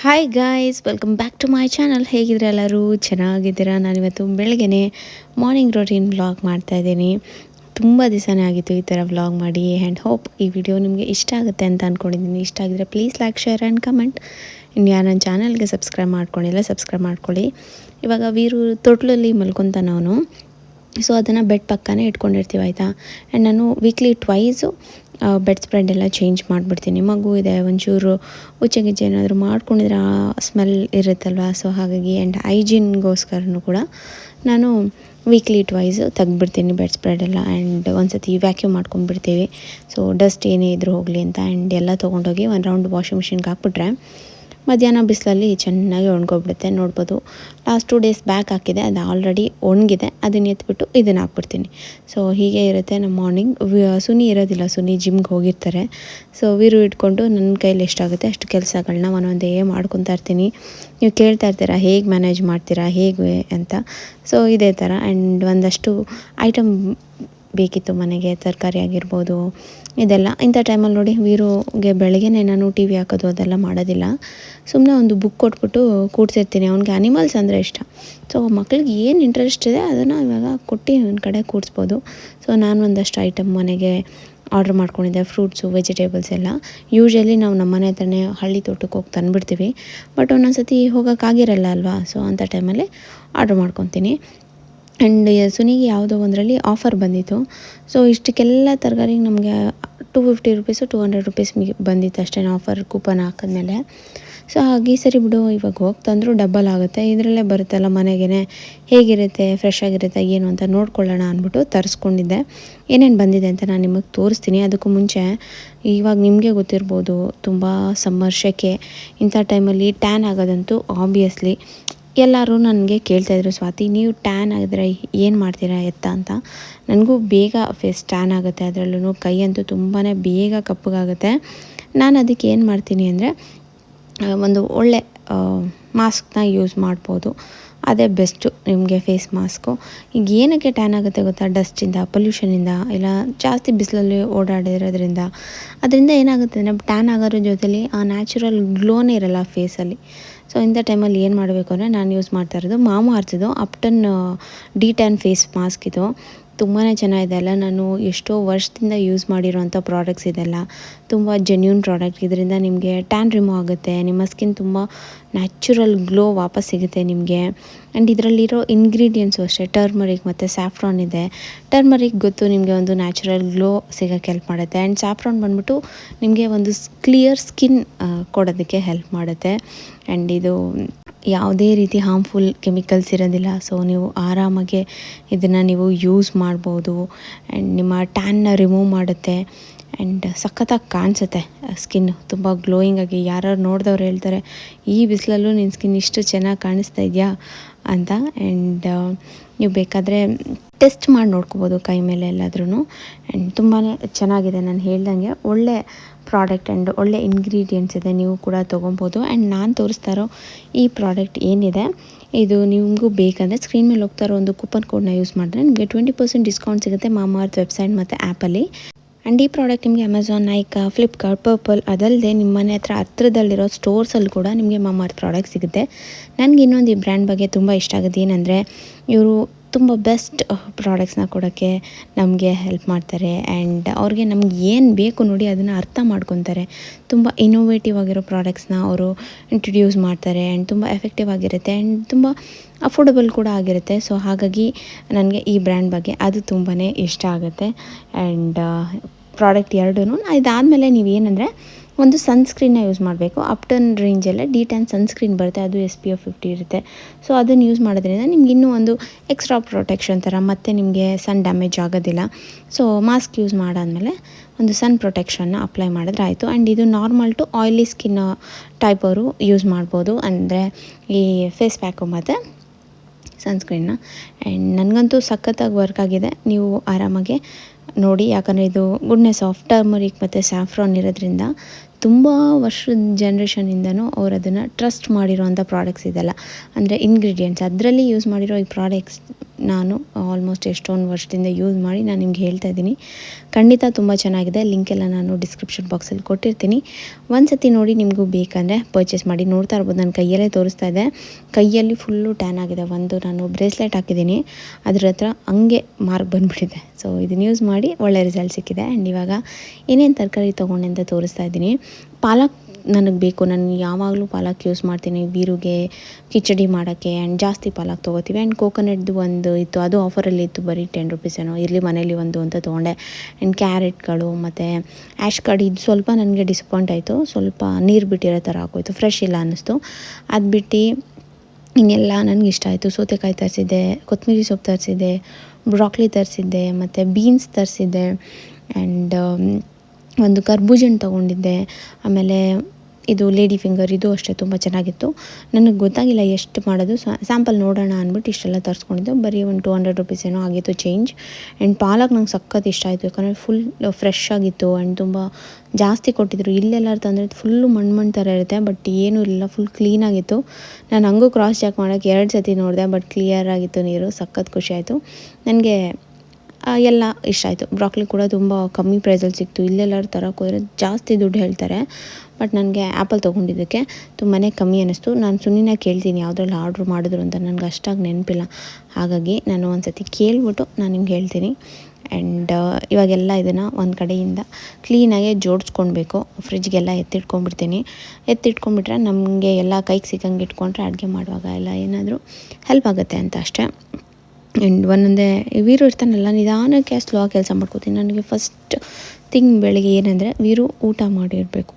Hi guys welcome back to my channel ಹೇಗಿದ್ರೆ ಎಲ್ಲರೂ? ಚೆನ್ನಾಗಿದ್ದೀರಾ? ನಾನಿವತ್ತು ಬೆಳಗ್ಗೆ ಮಾರ್ನಿಂಗ್ ರೊಟೀನ್ ವ್ಲಾಗ್ ಮಾಡ್ತಾಯಿದ್ದೀನಿ ತುಂಬ ದಿವಸನೇ ಆಗಿತ್ತು ಈ ಥರ ವ್ಲಾಗ್ ಮಾಡಿ ಆ್ಯಂಡ್ ಹೋಪ್ ಈ ವಿಡಿಯೋ ನಿಮಗೆ ಇಷ್ಟ ಆಗುತ್ತೆ ಅಂತ ಅಂದ್ಕೊಂಡಿದ್ದೀನಿ ಇಷ್ಟ ಆಗಿದ್ರೆ please like share and comment ಇನ್ನು ಯಾರು ನನ್ನ ಚಾನಲ್ಗೆ ಸಬ್ಸ್ಕ್ರೈಬ್ ಮಾಡ್ಕೊಂಡಿಲ್ಲ ಸಬ್ಸ್ಕ್ರೈಬ್ ಮಾಡ್ಕೊಳ್ಳಿ. ಇವಾಗ ವೀರು ತೊಟ್ಲಲ್ಲಿ ಮಲ್ಕೊತಾನ ಅವನು. ಸೊ ಅದನ್ನು ಬೆಡ್ ಪಕ್ಕನೇ ಇಟ್ಕೊಂಡಿರ್ತೀವಿ, ಆಯಿತಾ? ಆ್ಯಂಡ್ ನಾನು ವೀಕ್ಲಿ ಟ್ವೈಸು ಬೆಡ್ ಸ್ಪ್ರೆಡ್ ಎಲ್ಲ ಚೇಂಜ್ ಮಾಡಿಬಿಡ್ತೀನಿ. ಮಗು ಇದೆ, ಒಂಚೂರು ಉಚ್ಚೆ ಗಿಚ್ಚೆ ಏನಾದರೂ ಮಾಡ್ಕೊಂಡಿದ್ರೆ ಆ ಸ್ಮೆಲ್ ಇರುತ್ತಲ್ವ? ಸೊ ಹಾಗಾಗಿ ಆ್ಯಂಡ್ ಹೈಜೀನ್ಗೋಸ್ಕರನೂ ಕೂಡ ನಾನು ವೀಕ್ಲಿ ಟ್ವೈಸ್ ತೆಗ್ದುಬಿಡ್ತೀನಿ ಬೆಡ್ ಸ್ಪ್ರೆಡ್ ಎಲ್ಲ. ಆ್ಯಂಡ್ ಒಂದು ಸತಿ ವ್ಯಾಕ್ಯೂಮ್ ಮಾಡ್ಕೊಂಡ್ಬಿಡ್ತೀವಿ. ಸೊ ಡಸ್ಟ್ ಏನೇ ಇದ್ರೂ ಹೋಗಲಿ ಅಂತ. ಆ್ಯಂಡ್ ಎಲ್ಲ ತೊಗೊಂಡೋಗಿ ಒಂದು ರೌಂಡ್ ವಾಷಿಂಗ್ ಮಿಷಿನ್ಗೆ ಹಾಕ್ಬಿಟ್ರೆ ಮಧ್ಯಾಹ್ನ ಬಿಸಿಲಲ್ಲಿ ಚೆನ್ನಾಗಿ ಒಣಗೋಗ್ಬಿಡುತ್ತೆ, ನೋಡ್ಬೋದು. ಲಾಸ್ಟ್ ಟು ಡೇಸ್ ಬ್ಯಾಕ್ ಹಾಕಿದೆ, ಅದು ಆಲ್ರೆಡಿ ಒಣಗಿದೆ. ಅದನ್ನ ಎತ್ಬಿಟ್ಟು ಇದನ್ನು ಹಾಕ್ಬಿಡ್ತೀನಿ. ಸೊ ಹೀಗೆ ಇರುತ್ತೆ ನಮ್ಮ ಮಾರ್ನಿಂಗ್ ಸುನಿ ಇರೋದಿಲ್ಲ, ಸುನಿ ಜಿಮ್ಗೆ ಹೋಗಿರ್ತಾರೆ. ಸೊ ವೀರು ಇಟ್ಕೊಂಡು ನನ್ನ ಕೈಲಿ ಎಷ್ಟಾಗುತ್ತೆ ಅಷ್ಟು ಕೆಲಸಗಳನ್ನ ಒಂದೊಂದೇ ಮಾಡ್ಕೊತಾ ಇರ್ತೀನಿ. ನೀವು ಕೇಳ್ತಾ ಇರ್ತೀರಾ, ಹೇಗೆ ಮ್ಯಾನೇಜ್ ಮಾಡ್ತೀರಾ, ಹೇಗೆ ಅಂತ. ಸೊ ಇದೇ ಥರ. ಆ್ಯಂಡ್ ಒಂದಷ್ಟು ಐಟಮ್ ಬೇಕಿತ್ತು ಮನೆಗೆ, ತರಕಾರಿ ಆಗಿರ್ಬೋದು, ಇದೆಲ್ಲ. ಇಂಥ ಟೈಮಲ್ಲಿ ನೋಡಿ ವೀರುಗೆ ಬೆಳಗ್ಗೆನೇ ನಾನು ಟಿ ವಿ ಹಾಕೋದು ಅದೆಲ್ಲ ಮಾಡೋದಿಲ್ಲ. ಸುಮ್ಮನೆ ಒಂದು ಬುಕ್ ಕೊಟ್ಬಿಟ್ಟು ಕೂಡ್ಸಿರ್ತೀನಿ. ಅವ್ನಿಗೆ ಅನಿಮಲ್ಸ್ ಅಂದರೆ ಇಷ್ಟ. ಸೊ ಮಕ್ಳಿಗೆ ಏನು ಇಂಟ್ರೆಸ್ಟ್ ಇದೆ ಅದನ್ನು ಇವಾಗ ಕೊಟ್ಟು ಒಂದು ಕಡೆ ಕೂಡಿಸ್ಬೋದು. ಸೊ ನಾನು ಒಂದಷ್ಟು ಐಟಮ್ ಮನೆಗೆ ಆರ್ಡ್ರ್ ಮಾಡ್ಕೊಂಡಿದ್ದೆ ಫ್ರೂಟ್ಸು ವೆಜಿಟೇಬಲ್ಸ್ ಎಲ್ಲ. ಯೂಶ್ವಲಿ ನಾವು ನಮ್ಮ ಮನೆ ಹತ್ರನೇ ಹಳ್ಳಿ ತೋಟಕ್ಕೆ ಹೋಗಿ ತಂದುಬಿಡ್ತೀವಿ. ಬಟ್ ಒಂದೊಂದು ಸತಿ ಹೋಗೋಕ್ಕಾಗಿರಲ್ಲ ಅಲ್ವಾ? ಸೊ ಅಂಥ ಟೈಮಲ್ಲಿ ಆರ್ಡ್ರ್ ಮಾಡ್ಕೊತೀನಿ. ಆ್ಯಂಡ್ ಸುನಿಗೆ ಯಾವುದೋ ಒಂದರಲ್ಲಿ ಆಫರ್ ಬಂದಿತ್ತು. ಸೊ ಇಷ್ಟಕ್ಕೆಲ್ಲ ತರಕಾರಿಗೆ ನಮಗೆ two fifty rupees two hundred rupees ಬಂದಿತ್ತು ಅಷ್ಟೇ ಆಫರ್ ಕೂಪನ್ ಹಾಕಿದ್ಮೇಲೆ. ಸೊ ಹಾಗೆ ಸರಿ ಬಿಡು, ಇವಾಗ ಹೋಗಿ ತಂದರೂ ಡಬ್ಬಲ್ ಆಗುತ್ತೆ. ಇದರಲ್ಲೇ ಬರುತ್ತಲ್ಲ ಮನೆಗೇ ಹೇಗಿರುತ್ತೆ ಫ್ರೆಶ್ ಆಗಿರುತ್ತೆ, ಏನು ಅಂತ ನೋಡ್ಕೊಳ್ಳೋಣ ಅಂದ್ಬಿಟ್ಟು ತರಿಸ್ಕೊಂಡಿದ್ದೆ. ಏನೇನು ಬಂದಿದೆ ಅಂತ ನಾನು ನಿಮಗೆ ತೋರಿಸ್ತೀನಿ. ಅದಕ್ಕೂ ಮುಂಚೆ ಇವಾಗ ನಿಮಗೆ ಗೊತ್ತಿರ್ಬೋದು, ತುಂಬ ಸಮ್ಮರ್ ಇಂಥ ಟೈಮಲ್ಲಿ ಟ್ಯಾನ್ ಆಗೋದಂತೂ ಆಬ್ವಿಯಸ್ಲಿ ಎಲ್ಲರೂ ನನಗೆ ಕೇಳ್ತಾಯಿದ್ರು ಸ್ವಾತಿ, ನೀವು ಟ್ಯಾನ್ ಆಗಿದ್ರೆ ಏನು ಮಾಡ್ತೀರಾ ಎತ್ತ ಅಂತ? ನನಗೂ ಬೇಗ ಫೇಸ್ ಟ್ಯಾನ್ ಆಗುತ್ತೆ ಅದರಲ್ಲೂ ಕೈ ಅಂತೂ ತುಂಬಾ ಬೇಗ ಕಪ್ಪಗಾಗುತ್ತೆ. ನಾನು ಅದಕ್ಕೆ ಏನು ಮಾಡ್ತೀನಿ ಅಂದರೆ ಒಂದು ಒಳ್ಳೆ ಮಾಸ್ಕ್ನ ಯೂಸ್ ಮಾಡ್ಬೋದು. ಅದೇ ಬೆಸ್ಟು ನಿಮಗೆ ಫೇಸ್ ಮಾಸ್ಕು ಈಗ ಏನಕ್ಕೆ ಟ್ಯಾನ್ ಆಗುತ್ತೆ ಗೊತ್ತಾ? ಡಸ್ಟಿಂದ ಪೊಲ್ಯೂಷನಿಂದ ಇಲ್ಲ ಜಾಸ್ತಿ ಬಿಸಿಲಲ್ಲಿ ಓಡಾಡಿರೋದ್ರಿಂದ. ಅದರಿಂದ ಏನಾಗುತ್ತೆ ಅಂದರೆ ಟ್ಯಾನ್ ಆಗೋದ್ರ ಜೊತೆಲಿ ಆ ನ್ಯಾಚುರಲ್ ಗ್ಲೋನೇ ಇರಲ್ಲ ಫೇಸಲ್ಲಿ ಸೊ ಇಂಥ ಟೈಮಲ್ಲಿ ಏನು ಮಾಡಬೇಕು ಅಂದರೆ, ನಾನು ಯೂಸ್ ಮಾಡ್ತಾ ಇರೋದು ಮಾಮು ಅರ್ತಿದ್ದು ubtan de tan face mask ಇದು. ತುಂಬಾ ಚೆನ್ನಾಗಿದೆ ಅಲ್ಲ? ನಾನು ಎಷ್ಟೋ ವರ್ಷದಿಂದ ಯೂಸ್ ಮಾಡಿರೋವಂಥ ಪ್ರಾಡಕ್ಟ್ಸ್ ಇದೆಲ್ಲ. ತುಂಬ ಜೆನ್ಯೂನ್ ಪ್ರಾಡಕ್ಟ್ ಇದರಿಂದ ನಿಮಗೆ ಟ್ಯಾನ್ ರಿಮೂವ್ ಆಗುತ್ತೆ. ನಿಮ್ಮ ಸ್ಕಿನ್ ತುಂಬ ನ್ಯಾಚುರಲ್ ಗ್ಲೋ ವಾಪಸ್ ಸಿಗುತ್ತೆ ನಿಮಗೆ. ಆ್ಯಂಡ್ ಇದರಲ್ಲಿರೋ ಇಂಗ್ರೀಡಿಯೆಂಟ್ಸು ಅಷ್ಟೇ ಟರ್ಮರಿಕ್ ಮತ್ತು ಸ್ಯಾಫ್ರಾನ್ ಇದೆ. ಟರ್ಮರಿಕ್ ಗೊತ್ತು ನಿಮಗೆ ಒಂದು ನ್ಯಾಚುರಲ್ ಗ್ಲೋ ಸಿಗೋಕ್ಕೆ ಹೆಲ್ಪ್ ಮಾಡುತ್ತೆ. ಆ್ಯಂಡ್ ಸ್ಯಾಫ್ರಾನ್ ಬಂದ್ಬಿಟ್ಟು ನಿಮಗೆ ಒಂದು ಕ್ಲಿಯರ್ ಸ್ಕಿನ್ ಕೊಡೋದಕ್ಕೆ ಹೆಲ್ಪ್ ಮಾಡುತ್ತೆ. ಆ್ಯಂಡ್ ಇದು ಯಾವುದೇ ರೀತಿ ಹಾರ್ಮ್ಫುಲ್ ಕೆಮಿಕಲ್ಸ್ ಇರೋದಿಲ್ಲ. ಸೊ ನೀವು ಆರಾಮಾಗೆ ಇದನ್ನು ನೀವು ಯೂಸ್ ಮಾಡ್ಬೋದು. ಆ್ಯಂಡ್ ನಿಮ್ಮ ಟ್ಯಾನ್ನ ರಿಮೂವ್ ಮಾಡುತ್ತೆ. ಆ್ಯಂಡ್ ಸಖತ್ತಾಗಿ ಕಾಣಿಸುತ್ತೆ. ಸ್ಕಿನ್ ತುಂಬ ಗ್ಲೋಯಿಂಗ್ ಆಗಿ ಯಾರು ನೋಡಿದವ್ರು ಹೇಳ್ತಾರೆ, ಈ ಬಿಸಿಲಲ್ಲೂ ನಿನ್ನ ಸ್ಕಿನ್ ಇಷ್ಟು ಚೆನ್ನಾಗಿ ಕಾಣಿಸ್ತಾ ಇದೆಯಾ? ಅಂತ. ಆ್ಯಂಡ್ ನೀವು ಬೇಕಾದರೆ ಟೆಸ್ಟ್ ಮಾಡಿ ನೋಡ್ಕೋಬೋದು ಕೈ ಮೇಲೆ ಎಲ್ಲಾದ್ರೂ ಆ್ಯಂಡ್ ತುಂಬಾ ಚೆನ್ನಾಗಿದೆ ನಾನು ಹೇಳ್ದಂಗೆ. ಒಳ್ಳೆ ಪ್ರಾಡಕ್ಟ್ ಆ್ಯಂಡ್ ಒಳ್ಳೆ ಇಂಗ್ರೀಡಿಯೆಂಟ್ಸ್ ಇದೆ ನೀವು ಕೂಡ ತೊಗೊಬೋದು. ಆ್ಯಂಡ್ ನಾನು ತೋರಿಸ್ತಾ ಇರೋ ಈ ಪ್ರಾಡಕ್ಟ್ ಏನಿದೆ, ಇದು ನಿಮಗೂ ಬೇಕಂದರೆ ಸ್ಕ್ರೀನ್ ಮೇಲೆ ಹೋಗ್ತಾ ಇರೋ ಒಂದು ಕೂಪನ್ ಕೋಡ್ನ ಯೂಸ್ ಮಾಡಿದ್ರೆ ನಿಮಗೆ ಟ್ವೆಂಟಿ ಪರ್ಸೆಂಟ್ ಡಿಸ್ಕೌಂಟ್ ಸಿಗುತ್ತೆ ಮಾಮಾರ್ತ್ ವೆಬ್ಸೈಟ್ ಮತ್ತು ಆ್ಯಪಲ್ಲಿ ಆ್ಯಂಡ್ ಈ ಪ್ರಾಡಕ್ಟ್ ನಿಮಗೆ ಅಮೆಝಾನ್ ನೈಕಾ ಫ್ಲಿಪ್ಕಾರ್ಟ್ ಪರ್ಪಲ್ ಅದಲ್ಲದೆ ನಿಮ್ಮ ಮನೆ ಹತ್ರ ಹತ್ರದಲ್ಲಿರೋ ಸ್ಟೋರ್ಸಲ್ಲಿ ಕೂಡ ನಿಮಗೆ ಮಮ್ಮರ್ ಪ್ರಾಡಕ್ಟ್ ಸಿಗುತ್ತೆ. ನನಗೆ ಇನ್ನೊಂದು ಈ ಬ್ರ್ಯಾಂಡ್ ಬಗ್ಗೆ ತುಂಬ ಇಷ್ಟ ಆಗುತ್ತೆ ಏನಂದರೆ, ಇವರು ತುಂಬ ಬೆಸ್ಟ್ ಪ್ರಾಡಕ್ಟ್ಸ್ನ ಕೊಡೋಕ್ಕೆ ನಮಗೆ ಹೆಲ್ಪ್ ಮಾಡ್ತಾರೆ ಆ್ಯಂಡ್ ಅವ್ರಿಗೆ ನಮ್ಗೆ ಏನು ಬೇಕು ನೋಡಿ ಅದನ್ನು ಅರ್ಥ ಮಾಡ್ಕೊತಾರೆ. ತುಂಬ ಇನೋವೇಟಿವ್ ಆಗಿರೋ ಪ್ರಾಡಕ್ಟ್ಸ್ನ ಅವರು ಇಂಟ್ರಡ್ಯೂಸ್ ಮಾಡ್ತಾರೆ ಆ್ಯಂಡ್ ತುಂಬ ಎಫೆಕ್ಟಿವ್ ಆಗಿರುತ್ತೆ ಆ್ಯಂಡ್ ತುಂಬ ಅಫೋರ್ಡಬಲ್ ಕೂಡ ಆಗಿರುತ್ತೆ. ಸೊ ಹಾಗಾಗಿ ನನಗೆ ಈ ಬ್ರ್ಯಾಂಡ್ ಬಗ್ಗೆ ಅದು ತುಂಬಾ ಇಷ್ಟ ಆಗುತ್ತೆ ಆ್ಯಂಡ್ ಪ್ರಾಡಕ್ಟ್ ಎರಡೂ ಇದಾದಮೇಲೆ ನೀವು ಏನಂದರೆ ಒಂದು ಸನ್ಸ್ಕ್ರೀನ್ನ ಯೂಸ್ ಮಾಡಬೇಕು. ಅಪ್ಟನ್ ರೇಂಜಲ್ಲೇ ಡಿ ಟ್ಯಾನ್ ಸನ್ಸ್ಕ್ರೀನ್ ಬರುತ್ತೆ. ಅದು ಎಸ್ ಪಿ ಎಫ್ ಫಿಫ್ಟಿ ಇರುತ್ತೆ. ಸೊ ಅದನ್ನು ಯೂಸ್ ಮಾಡೋದ್ರಿಂದ ನಿಮ್ಗೆ ಇನ್ನೂ ಒಂದು ಎಕ್ಸ್ಟ್ರಾ ಪ್ರೊಟೆಕ್ಷನ್ ಥರ ಮತ್ತೆ ನಿಮಗೆ ಸನ್ ಡ್ಯಾಮೇಜ್ ಆಗೋದಿಲ್ಲ. ಸೊ ಮಾಸ್ಕ್ ಯೂಸ್ ಮಾಡಾದಮೇಲೆ ಒಂದು ಸನ್ ಪ್ರೊಟೆಕ್ಷನ್ನ ಅಪ್ಲೈ ಮಾಡಿದ್ರೆ ಆಯಿತು. ಆ್ಯಂಡ್ ಇದು normal to oily skin type ಅವರು ಯೂಸ್ ಮಾಡ್ಬೋದು. ಅಂದರೆ ಈ ಫೇಸ್ ಪ್ಯಾಕು ಮತ್ತು ಸನ್ಸ್ಕ್ರೀನ್ನ. ಆ್ಯಂಡ್ ನನಗಂತೂ ಸಖತ್ತಾಗಿ ವರ್ಕ್ ಆಗಿದೆ. ನೀವು ಆರಾಮಾಗೆ ನೋಡಿ, ಯಾಕಂದರೆ ಇದು ಗುಡ್ನೆಸ್ ಆಫ್ ಟರ್ಮರಿಕ್ ಮತ್ತು ಸ್ಯಾಫ್ರಾನ್ ಇರೋದ್ರಿಂದ ತುಂಬ ವರ್ಷದ ಜನ್ರೇಷನಿಂದನೂ ಅವ್ರು ಅದನ್ನು ಟ್ರಸ್ಟ್ ಮಾಡಿರೋವಂಥ ಪ್ರಾಡಕ್ಟ್ಸ್ ಇದೆಲ್ಲ. ಅಂದರೆ ಇಂಗ್ರೀಡಿಯೆಂಟ್ಸ್ ಅದರಲ್ಲಿ ಯೂಸ್ ಮಾಡಿರೋ ಈ ಪ್ರಾಡಕ್ಟ್ಸ್ ನಾನು ಆಲ್ಮೋಸ್ಟ್ ಎಷ್ಟೊಂದು ವರ್ಷದಿಂದ ಯೂಸ್ ಮಾಡಿ ನಾನು ನಿಮ್ಗೆ ಹೇಳ್ತಾ ಇದ್ದೀನಿ. ಖಂಡಿತ ತುಂಬ ಚೆನ್ನಾಗಿದೆ. ಲಿಂಕ್ ಎಲ್ಲ ನಾನು ಡಿಸ್ಕ್ರಿಪ್ಷನ್ ಬಾಕ್ಸಲ್ಲಿ ಕೊಟ್ಟಿರ್ತೀನಿ. ಒಂದು ಸತಿ ನೋಡಿ ನಿಮಗೂ ಬೇಕಂದರೆ ಪರ್ಚೇಸ್ ಮಾಡಿ ನೋಡ್ತಾ ಇರ್ಬೋದು. ನನ್ನ ಕೈಯಲ್ಲೇ ತೋರಿಸ್ತಾ ಇದೆ. ಕೈಯಲ್ಲಿ ಫುಲ್ಲು ಟ್ಯಾನ್ ಆಗಿದೆ. ಒಂದು ನಾನು ಬ್ರೇಸ್ಲೆಟ್ ಹಾಕಿದ್ದೀನಿ. ಅದ್ರ ಹತ್ರ ಹಂಗೆ ಮಾರ್ಕ್ ಬಂದುಬಿಟ್ಟಿದೆ. ಸೊ ಇದನ್ನು ಯೂಸ್ ಮಾಡಿ ಒಳ್ಳೆ ರಿಸಲ್ಟ್ ಸಿಕ್ಕಿದೆ. ಆ್ಯಂಡ್ ಇವಾಗ ಏನೇನು ತರಕಾರಿ ತೊಗೊಂಡೆ ಅಂತ ತೋರಿಸ್ತಾ ಇದ್ದೀನಿ. ಪಾಲಕ್ ನನಗೆ ಬೇಕು, ನಾನು ಯಾವಾಗಲೂ ಪಾಲಕ್ ಯೂಸ್ ಮಾಡ್ತೀನಿ. ಬೀರುಗೆ, ಕಿಚಡಿ ಮಾಡೋಕ್ಕೆ ಆ್ಯಂಡ್ ಜಾಸ್ತಿ ಪಾಲಕ್ ತೊಗೋತೀವಿ. ಆ್ಯಂಡ್ ಕೋಕೋನಟ್ದು ಒಂದು ಇತ್ತು, ಅದು ಆಫರಲ್ಲಿ ಇತ್ತು ಬರೀ ಟೆನ್ ರುಪೀಸೇನೋ ಇರಲಿ, ಮನೇಲಿ ಒಂದು ಅಂತ ತೊಗೊಂಡೆ. ಆ್ಯಂಡ್ ಕ್ಯಾರೆಟ್ಗಳು ಮತ್ತು ಆ್ಯಶ್ ಕಾರ್ಡ್ ಇದು ಸ್ವಲ್ಪ ನನಗೆ ಡಿಸಪಾಯಿಂಟ್ ಆಯಿತು. ಸ್ವಲ್ಪ ನೀರು ಬಿಟ್ಟಿರೋ ಥರ ಆಗೋಯ್ತು. ಫ್ರೆಶ್ ಇಲ್ಲ ಅನ್ನಿಸ್ತು. ಅದು ಬಿಟ್ಟು ಇನ್ನೆಲ್ಲ ನನಗೆ ಇಷ್ಟ ಆಯಿತು. ಸೌತೆಕಾಯಿ ತರಿಸಿದ್ದೆ ಕೊತ್ತಂಬರಿ ಸೊಪ್ಪು ತರಿಸಿದ್ದೆ ಬ್ರಾಕ್ಲಿ ತರಿಸಿದ್ದೆ, ಮತ್ತು ಬೀನ್ಸ್ ತರಿಸಿದ್ದೆ. ಆ್ಯಂಡ್ ಒಂದು ಕರ್ಬೂಜನ್ ತೊಗೊಂಡಿದ್ದೆ. ಆಮೇಲೆ ಇದು ಲೇಡಿ ಫಿಂಗರ್, ಇದು ಅಷ್ಟೇ ತುಂಬ ಚೆನ್ನಾಗಿತ್ತು. ನನಗೆ ಗೊತ್ತಾಗಿಲ್ಲ ಎಷ್ಟು ಮಾಡೋದು. ಸ್ಯಾಂಪಲ್ ನೋಡೋಣ ಅಂದ್ಬಿಟ್ಟು ಇಷ್ಟೆಲ್ಲ ತರಿಸ್ಕೊಂಡಿದ್ದು. ಬರೀ ಒಂದು ಟೂ ಹಂಡ್ರೆಡ್ ರುಪೀಸ್ ಏನೋ ಆಗಿತ್ತು ಚೇಂಜ್ ಆ್ಯಂಡ್ ಪಾಲಕ್ ನಂಗೆ ಸಖತ್ ಇಷ್ಟ ಆಯಿತು. ಯಾಕಂದರೆ ಫುಲ್ ಫ್ರೆಶ್ ಆಗಿತ್ತು ಆ್ಯಂಡ್ ತುಂಬ ಜಾಸ್ತಿ ಕೊಟ್ಟಿದ್ರು. ಇಲ್ಲೆಲ್ಲ ತಂದರೆ ಫುಲ್ಲು ಮಣ್ಣು ಮಣ್ಣು ಥರ ಇರುತ್ತೆ ಬಟ್ ಏನೂ ಇಲ್ಲ. ಫುಲ್ ಕ್ಲೀನಾಗಿತ್ತು ನಾನು ಹಂಗೂ ಕ್ರಾಸ್ ಚೆಕ್ ಮಾಡೋಕ್ಕೆ ಎರಡು ಸತಿ ನೋಡಿದೆ ಬಟ್ ಕ್ಲಿಯರ್ ಆಗಿತ್ತು ನೀರು. ಸಖತ್ ಖುಷಿ ಆಯಿತು. ನನಗೆ ಎಲ್ಲ ಇಷ್ಟ ಆಯಿತು. ಬ್ರಾಕ್ಲಿ ಕೂಡ ತುಂಬ ಕಮ್ಮಿ ಪ್ರೈಸಲ್ಲಿ ಸಿಕ್ತು. ಇಲ್ಲೆಲ್ಲರೂ ತರೋಕ್ಕೋದ್ರೆ ಜಾಸ್ತಿ ದುಡ್ಡು ಹೇಳ್ತಾರೆ. ಬಟ್ ನನಗೆ ಆ್ಯಪಲ್ ತೊಗೊಂಡಿದ್ದಕ್ಕೆ ತುಂಬಾ ಕಮ್ಮಿ ಅನ್ನಿಸ್ತು. ನಾನು ಸುನಿನ ಕೇಳ್ತೀನಿ ಯಾವುದ್ರಲ್ಲಿ ಆರ್ಡ್ರ್ ಮಾಡಿದ್ರು ಅಂತ. ನನಗೆ ಅಷ್ಟಾಗಿ ನೆನಪಿಲ್ಲ. ಹಾಗಾಗಿ ನಾನು ಒಂದು ಸತಿ ಕೇಳ್ಬಿಟ್ಟು ನಾನು ನಿಮ್ಗೆ ಹೇಳ್ತೀನಿ. ಆ್ಯಂಡ್ ಇವಾಗೆಲ್ಲ ಇದನ್ನು ಒಂದು ಕಡೆಯಿಂದ ಕ್ಲೀನಾಗೆ ಜೋಡಿಸ್ಕೊಳ್ಬೇಕು ಫ್ರಿಜ್ಗೆಲ್ಲ ಎತ್ತಿಟ್ಕೊಂಡ್ಬಿಡ್ತೀನಿ. ಎತ್ತಿಟ್ಕೊಂಡ್ಬಿಟ್ರೆ ನಮಗೆ ಎಲ್ಲ ಕೈಗೆ ಸಿಕ್ಕಂಗೆ ಇಟ್ಕೊಂಡ್ರೆ ಅಡುಗೆ ಮಾಡುವಾಗ ಎಲ್ಲ ಏನಾದರೂ ಹೆಲ್ಪ್ ಆಗುತ್ತೆ ಅಂತ ಅಷ್ಟೇ. ಆ್ಯಂಡ್ ಒಂದೊಂದೇ ವೀರು ಇರ್ತಾನಲ್ಲ, ನಿಧಾನಕ್ಕೆ ಸ್ಲೋ ಕೆಲಸ ಮಾಡ್ಕೋತೀನಿ. ನನಗೆ ಫಸ್ಟ್ ಥಿಂಗ್ ಬೆಳಗ್ಗೆ ಏನಂದರೆ ವೀರು ಊಟ ಮಾಡಿರಬೇಕು.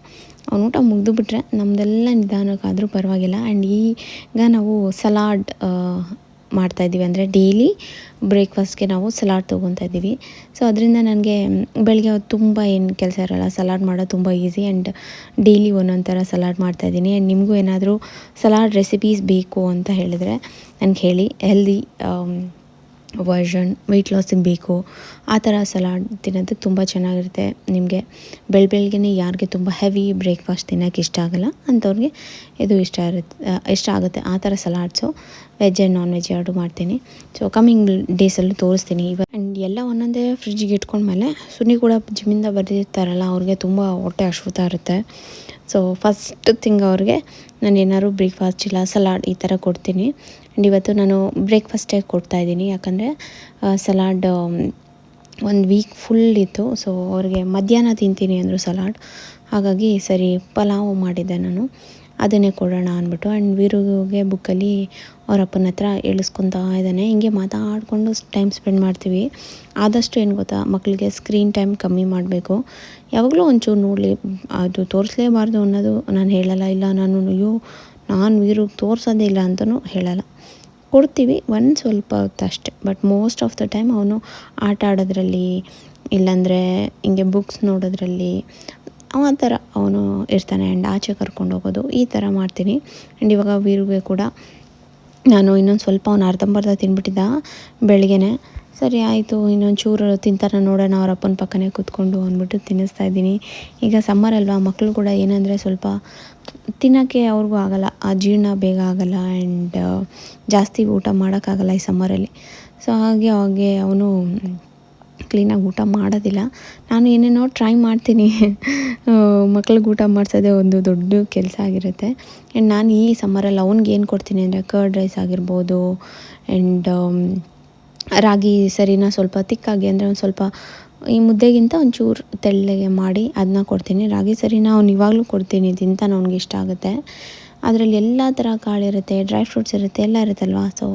ಅವ್ನು ಊಟ ಮುಗಿದು ಬಿಟ್ರೆ ನಮ್ಮದೆಲ್ಲ ನಿಧಾನಕ್ಕಾದರೂ ಪರವಾಗಿಲ್ಲ. ಆ್ಯಂಡ್ ಈಗ ನಾವು ಸಲಾಡ್ ಮಾಡ್ತಾಯಿದ್ದೀವಿ ಅಂದರೆ ಡೈಲಿ ಬ್ರೇಕ್ಫಾಸ್ಟ್ಗೆ ನಾವು ಸಲಾಡ್ ತೊಗೊತಾ ಇದ್ದೀವಿ. ಸೊ ಅದರಿಂದ ನನಗೆ ಬೆಳಗ್ಗೆ ತುಂಬ ಏನು ಕೆಲಸ ಇರೋಲ್ಲ. ಸಲಾಡ್ ಮಾಡೋದು ತುಂಬ ಈಸಿ. ಆ್ಯಂಡ್ ಡೈಲಿ ಒಂದೊಂದು ಥರ ಸಲಾಡ್ ಮಾಡ್ತಾಯಿದ್ದೀನಿ ಆ್ಯಂಡ್ ನಿಮಗೂ ಏನಾದರೂ ಸಲಾಡ್ ರೆಸಿಪೀಸ್ ಬೇಕು ಅಂತ ಹೇಳಿದ್ರೆ ನನಗೆ ಹೇಳಿ. ಹೆಲ್ದಿ ವರ್ಷನ್ ವೆಯ್ಟ್ ಲಾಸಿಗೆ ಬೇಕು, ಆ ಥರ ಸಲಾಡ್ ತಿನ್ನೋದಕ್ಕೆ ತುಂಬ ಚೆನ್ನಾಗಿರುತ್ತೆ. ನಿಮಗೆ ಬೆಳ ಬೆಳಗ್ಗೆನೇ ಯಾರಿಗೆ ತುಂಬ ಹೆವಿ ಬ್ರೇಕ್ಫಾಸ್ಟ್ ತಿನ್ನೋಕ್ಕೆ ಇಷ್ಟ ಆಗಲ್ಲ, ಅಂಥವ್ರಿಗೆ ಇದು ಇಷ್ಟ ಇರುತ್ತೆ ಇಷ್ಟ ಆಗುತ್ತೆ. ಆ ಥರ salads veg and non veg ಎರಡು ಮಾಡ್ತೀನಿ. ಸೊ ಕಮ್ಮಿಂಗ್ ಡೇಸಲ್ಲೂ ತೋರಿಸ್ತೀನಿ. ಇವ ಆ್ಯಂಡ್ ಎಲ್ಲ ಒಂದೊಂದೇ ಫ್ರಿಜ್ಜಿಗೆ ಇಟ್ಕೊಂಡ್ಮೇಲೆ ಸುನಿ ಕೂಡ ಜಿಮ್ಮಿಂದ ಬರ್ದಿರ್ತಾರಲ್ಲ, ಅವ್ರಿಗೆ ತುಂಬ ಹೊಟ್ಟೆ ಅಶ್ವತ ಇರುತ್ತೆ. ಸೊ ಫಸ್ಟ್ ಥಿಂಗ್ ಅವ್ರಿಗೆ ನಾನು ಏನಾದ್ರು ಬ್ರೇಕ್ಫಾಸ್ಟ್ ಇಲ್ಲ ಸಲಾಡ್ ಈ ಥರ ಕೊಡ್ತೀನಿ. ಆ್ಯಂಡ್ ಇವತ್ತು ನಾನು ಬ್ರೇಕ್ಫಾಸ್ಟೇ ಕೊಡ್ತಾಯಿದ್ದೀನಿ ಯಾಕಂದರೆ ಸಲಾಡ್ ಒಂದು ವೀಕ್ ಫುಲ್ ಇತ್ತು. ಸೊ ಅವ್ರಿಗೆ ಮಧ್ಯಾಹ್ನ ತಿಂತೀನಿ ಅಂದರು ಸಲಾಡ್ ಹಾಗಾಗಿ ಸರಿ, ಪಲಾವ್ ಮಾಡಿದ್ದೆ ನಾನು. ಅದನ್ನೇ ಕೊಡೋಣ ಅಂದ್ಬಿಟ್ಟು. ಆ್ಯಂಡ್ ವೀರುಗೆ ಬುಕ್ಕಲ್ಲಿ ಅವ್ರ ಅಪ್ಪನ ಹತ್ರ ಇಳಿಸ್ಕೊತಾ ಇದ್ದಾನೆ. ಹಿಂಗೆ ಮಾತಾಡಿಕೊಂಡು ಟೈಮ್ ಸ್ಪೆಂಡ್ ಮಾಡ್ತೀವಿ. ಆದಷ್ಟು ಏನು ಗೊತ್ತಾ ಮಕ್ಕಳಿಗೆ ಸ್ಕ್ರೀನ್ ಟೈಮ್ ಕಮ್ಮಿ ಮಾಡಬೇಕು. ಯಾವಾಗಲೂ ಒಂಚೂರು ನೋಡಲಿ. ಅದು ತೋರಿಸ್ಲೇಬಾರ್ದು ಅನ್ನೋದು ನಾನು ಹೇಳಲ್ಲ. ಇಲ್ಲ, ನಾನು ಅಯ್ಯೋ, ನಾನು ವೀರಿಗೆ ತೋರಿಸೋದೇ ಇಲ್ಲ ಅಂತಲೂ ಹೇಳಲ್ಲ. ಕೊಡ್ತೀವಿ ಒಂದು ಸ್ವಲ್ಪ ಹೊತ್ತು ಅಷ್ಟೆ. But most of the time ಅವನು ಆಟ ಆಡೋದ್ರಲ್ಲಿ ಇಲ್ಲಾಂದರೆ ಹಿಂಗೆ ಬುಕ್ಸ್ ನೋಡೋದ್ರಲ್ಲಿ ಆ ಥರ ಅವನು ಇರ್ತಾನೆ ಆ್ಯಂಡ್ ಆಚೆ ಕರ್ಕೊಂಡು ಹೋಗೋದು ಈ ಥರ ಮಾಡ್ತೀನಿ. ಆ್ಯಂಡ್ ಇವಾಗ ವೀರುಗೆ ಕೂಡ ನಾನು ಇನ್ನೊಂದು ಸ್ವಲ್ಪ ಅವನು ಅರ್ಧಂಬರ್ಧ ತಿಂದ್ಬಿಟ್ಟಿದ್ದ ಬೆಳಗ್ಗೆನೆ. ಸರಿ ಆಯಿತು, ಇನ್ನೊಂದು ಚೂರು ತಿಂತಾರ ನೋಡೋಣ, ಅವ್ರ ಅಪ್ಪನ ಪಕ್ಕನೇ ಕೂತ್ಕೊಂಡು ಅಂದ್ಬಿಟ್ಟು ತಿನ್ನಿಸ್ತಾ ಇದ್ದೀನಿ. ಈಗ ಸಮ್ಮರ್ ಅಲ್ವಾ ಮಕ್ಕಳು ಕೂಡ ಏನಂದರೆ ಸ್ವಲ್ಪ ತಿನ್ನೋಕ್ಕೆ ಅವ್ರಿಗೂ ಆಗಲ್ಲ, ಆ ಜೀರ್ಣ ಬೇಗ ಆಗಲ್ಲ ಆ್ಯಂಡ್ ಜಾಸ್ತಿ ಊಟ ಮಾಡೋಕ್ಕಾಗಲ್ಲ ಈ ಸಮ್ಮರಲ್ಲಿ ಸೊ ಹಾಗೆ ಅವಾಗೆ ಅವನು ಕ್ಲೀನಾಗಿ ಊಟ ಮಾಡೋದಿಲ್ಲ. ನಾನು ಏನೇನೋ ಟ್ರೈ ಮಾಡ್ತೀನಿ. ಮಕ್ಳಿಗೆ ಊಟ ಮಾಡಿಸೋದೇ ಒಂದು ದೊಡ್ಡ ಕೆಲಸ ಆಗಿರುತ್ತೆ. ಆ್ಯಂಡ್ ನಾನು ಈ ಸಮ್ಮರಲ್ಲಿ ಅವ್ನಿಗೆ ಏನು ಕೊಡ್ತೀನಿ ಅಂದರೆ ಕರ್ಡ್ ರೈಸ್ ಆಗಿರ್ಬೋದು ಆ್ಯಂಡ್ ರಾಗಿ ಸರಿನ ಸ್ವಲ್ಪ ತಿಕ್ಕಾಗಿ ಅಂದರೆ ಒಂದು ಸ್ವಲ್ಪ ಈ ಮುದ್ದೆಗಿಂತ ಒಂಚೂರು ತೆಳ್ಳಗೆ ಮಾಡಿ ಅದನ್ನ ಕೊಡ್ತೀನಿ. ರಾಗಿ ಸರಿನ ಅವ್ನು ಇವಾಗಲೂ ಕೊಡ್ತೀನಿ, ತಿಂತಾನೆ ಅವ್ನಿಗೆ ಇಷ್ಟ ಆಗುತ್ತೆ. ಅದರಲ್ಲಿ ಎಲ್ಲ ಥರ ಕಾಳಿರುತ್ತೆ ಡ್ರೈ ಫ್ರೂಟ್ಸ್ ಇರುತ್ತೆ, ಎಲ್ಲ ಇರುತ್ತಲ್ವ? ಸೊ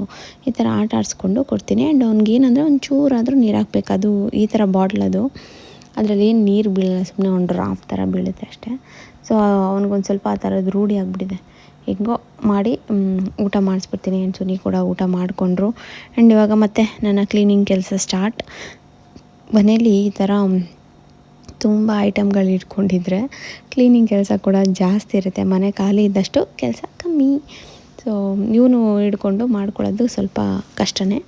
ಈ ಥರ ಆಟ ಆಡಿಸ್ಕೊಂಡು ಕೊಡ್ತೀನಿ. ಆ್ಯಂಡ್ ಅವ್ನಿಗೆ ಏನಂದರೆ ಒಂದು ಚೂರಾದರೂ ನೀರು ಹಾಕ್ಬೇಕು. ಅದು ಈ ಥರ ಬಾಟ್ಲ್ ಅದು. ಅದರಲ್ಲಿ ಏನು ನೀರು ಬೀಳಲ್ಲ ಸುಮ್ಮನೆ ಒಂದು ಡ್ರಾಪ್ ಥರ ಬೀಳುತ್ತೆ ಅಷ್ಟೇ. ಸೊ ಅವ್ನಿಗೊಂದು ಸ್ವಲ್ಪ ಆ ಥರದ್ದು ರೂಢಿ ಆಗಿಬಿಟ್ಟಿದೆ. ಹೆಂಗೋ ಮಾಡಿ ಊಟ ಮಾಡಿಸ್ಬಿಡ್ತೀನಿ. ಆ್ಯಂಡ್ ಸುನಿ ಕೂಡ ಊಟ ಮಾಡಿಕೊಂಡ್ರು. ಆ್ಯಂಡ್ ಇವಾಗ ಮತ್ತೆ ನನ್ನ ಕ್ಲೀನಿಂಗ್ ಕೆಲಸ ಸ್ಟಾರ್ಟ್ ಮನೇಲಿ ಈ ಥರ ತುಂಬ ಐಟಮ್ಗಳು ಇಟ್ಕೊಂಡಿದ್ರೆ ಕ್ಲೀನಿಂಗ್ ಕೆಲಸ ಕೂಡ ಜಾಸ್ತಿ ಇರುತ್ತೆ. ಮನೆ ಖಾಲಿ ಇದ್ದಷ್ಟು ಕೆಲಸ ಕಮ್ಮಿ. ಸೊ ಇವನು ಹಿಡ್ಕೊಂಡು ಮಾಡ್ಕೊಳ್ಳೋದು ಸ್ವಲ್ಪ ಕಷ್ಟನೇ.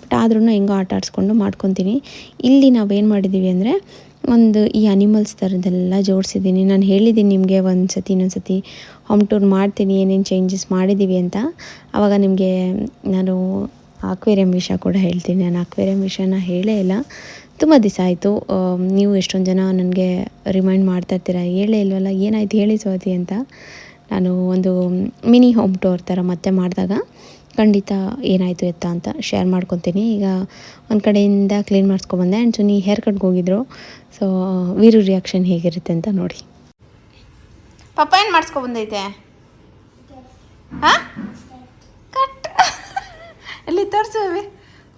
ಬಟ್ ಆದ್ರೂ ಹೆಂಗೋ ಆಟ ಆಡಿಸ್ಕೊಂಡು ಮಾಡ್ಕೊತೀನಿ. ಇಲ್ಲಿ ನಾವೇನು ಮಾಡಿದ್ದೀವಿ ಅಂದರೆ, ಒಂದು ಈ ಅನಿಮಲ್ಸ್ ಥರದ್ದೆಲ್ಲ ಜೋಡಿಸಿದ್ದೀನಿ. ನಾನು ಹೇಳಿದ್ದೀನಿ ನಿಮಗೆ ಒಂದು ಸತಿ ಇನ್ನೊಂದು ಸತಿ ಹೋಮ್ ಟೂರ್ ಮಾಡ್ತೀನಿ, ಏನೇನು ಚೇಂಜಸ್ ಮಾಡಿದ್ದೀವಿ ಅಂತ. ಆವಾಗ ನಿಮಗೆ ನಾನು ಆಕ್ವೇರಿಯಂ ವಿಷಯ ಕೂಡ ಹೇಳ್ತೀನಿ. ನಾನು ಆಕ್ವೇರಿಯಂ ವಿಷಯನ ಹೇಳೇ ಇಲ್ಲ. ತುಂಬ ದಿವಸ ಆಯಿತು ನೀವು ಎಷ್ಟೊಂದು ಜನ ನನಗೆ ರಿಮೈಂಡ್ ಮಾಡ್ತಾ ಇರ್ತೀರ? ಹೇಳೇ ಇಲ್ವಲ್ಲ, ಏನಾಯ್ತು ಹೇಳಿ ಸ್ವಾತಿ ಅಂತ. ನಾನು ಒಂದು ಮಿನಿ ಹೋಮ್ ಟೂರ್ ಥರ ಮತ್ತೆ ಮಾಡಿದಾಗ ಖಂಡಿತ ಏನಾಯಿತು ಎತ್ತ ಅಂತ ಶೇರ್ ಮಾಡ್ಕೊತೀನಿ. ಈಗ ಒಂದು ಕಡೆಯಿಂದ ಕ್ಲೀನ್ ಮಾಡಿಸ್ಕೊಬಂದೆ ಆ್ಯಂಡ್ ಸುನಿ ಹೇರ್ ಕಟ್ಗೆ ಹೋಗಿದ್ರು. ಸೊ ವೀರು ರಿಯಾಕ್ಷನ್ ಹೇಗಿರುತ್ತೆ ಅಂತ ನೋಡಿ. ಪಪ್ಪ ಏನು ಮಾಡಿಸ್ಕೊಬಂದೈತೆ ಹಾಂ? ಕಟ್. ಎಲ್ಲಿ ತೋರಿಸುವೆ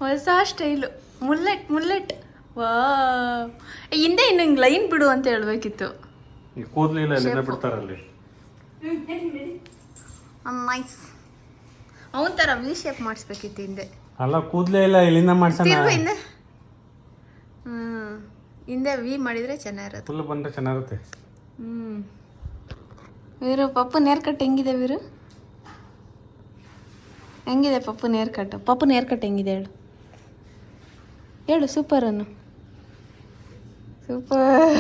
ಹೊಸ ಸ್ಟೈಲು ಮುಲ್ಲೆಟ್ ಮುಲ್ಲೆಟ್. ವಾ ಹಿಂದೆ ಇನ್ನು ಲೈನ್ ಬಿಡು ಅಂತ ಹೇಳ್ಬೇಕಿತ್ತು. ಈ ಕೂದಲಿಲ್ಲ ಅಲ್ಲಿಂದ ಬಿಡ್ತಾರಲ್ಲಿ. ನೈಸ್ ಅವನ ಥರ ವಿ ಶೇಪ್ ಮಾಡಿಸ್ಬೇಕಿತ್ತು ಹಿಂದೆ. ಅಲ್ಲ ಕೂದಲೇ ಇಲ್ಲ ಇಲ್ಲಿಂದ ಮಾಡ್ಸೋಣ. ತಿರ್ಗು ಹಿಂದೆ. ಹ್ಞೂ ಹಿಂದೆ ವಿ ಮಾಡಿದರೆ ಚೆನ್ನಾಗಿರುತ್ತೆ. ಫುಲ್ ಬಂದರೆ ಚೆನ್ನಾಗಿರುತ್ತೆ. ಹ್ಞೂ ವೀರು ಪಪ್ಪು ನೇರ್ ಕಟ್ ಹೆಂಗಿದೆ ವೀರು? ಹೆಂಗಿದೆ ಪಪ್ಪು ನೇರ್ ಕಟ್ ಪಪ್ಪು ನೇರ್ ಕಟ್ ಹೆಂಗಿದೆ ಹೇಳು. ಹೇಳು ಸೂಪರ್ ಅನ್ನು. ಸೂಪರ್.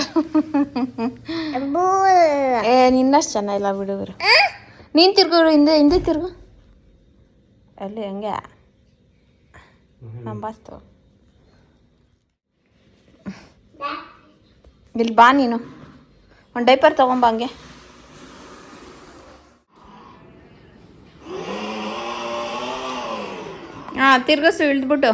ಏ ನಿನ್ನಷ್ಟು ಚೆನ್ನಾಗಿಲ್ಲ ಬಿಡು ಇವರು ನೀನು ತಿರ್ಗು ಹಿಂದೆ ಹಿಂದೆ ತಿರ್ಗು. ಅಲ್ಲಿ ಹಂಗೆ. ನಂಬಾಸ್ತು ಇಲ್ಲಿ ಬಾ ನೀನು. ಒಂದು ಡೈಪರ್ ತಗೊಂಬ ಹಂಗೆ. ಹಾಂ ತಿರ್ಗಸು ಇಳಿದ್ಬಿಟ್ಟು